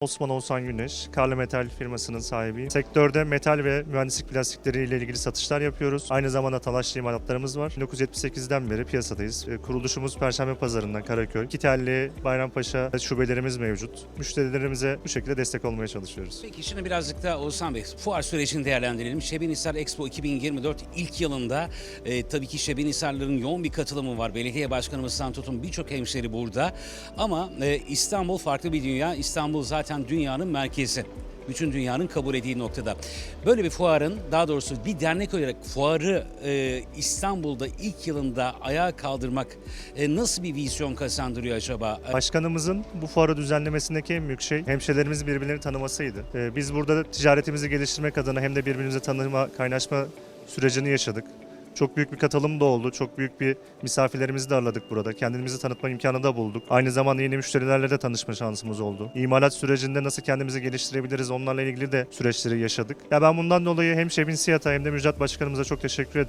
Osman Oğuzhan Güneş, Karlı Metal firmasının sahibiyim. Sektörde metal ve mühendislik plastikleri ile ilgili satışlar yapıyoruz. Aynı zamanda talaşlı imalatlarımız var. 1978'den beri piyasadayız. E, Kuruluşumuz Perşembe Pazarı'ndan Karaköy. Kitelli, Bayrampaşa şubelerimiz mevcut. Müşterilerimize bu şekilde destek olmaya çalışıyoruz. Peki şimdi birazcık da Oğuzhan Bey fuar sürecini değerlendirelim. Şebinhisar Expo 2024 ilk yılında e, tabii ki Şebinhisarların yoğun bir katılımı var. Belediye başkanımızdan tutun birçok hemşeri burada. Ama e, İstanbul farklı bir dünya. İstanbul zaten dünyanın merkezi. Bütün dünyanın kabul ettiği noktada. Böyle bir fuarın daha doğrusu bir dernek olarak fuarı e, İstanbul'da ilk yılında ayağa kaldırmak e, nasıl bir vizyon kazandırıyor acaba? Başkanımızın bu fuarı düzenlemesindeki en büyük şey hemşehrilerimiz birbirlerini tanımasıydı. Ee, Biz burada ticaretimizi geliştirmek adına hem de birbirimize tanıma, kaynaşma sürecini yaşadık. Çok büyük bir katılım da oldu. Çok büyük bir misafirlerimizi de ağırladık burada. Kendimizi tanıtma imkanı da bulduk. Aynı zamanda yeni müşterilerle de tanışma şansımız oldu. İmalat sürecinde nasıl kendimizi geliştirebiliriz onlarla ilgili de süreçleri yaşadık. Ya ben bundan dolayı hem Şebin Siyat'a hem de Müjdat Başkanımıza çok teşekkür ederim.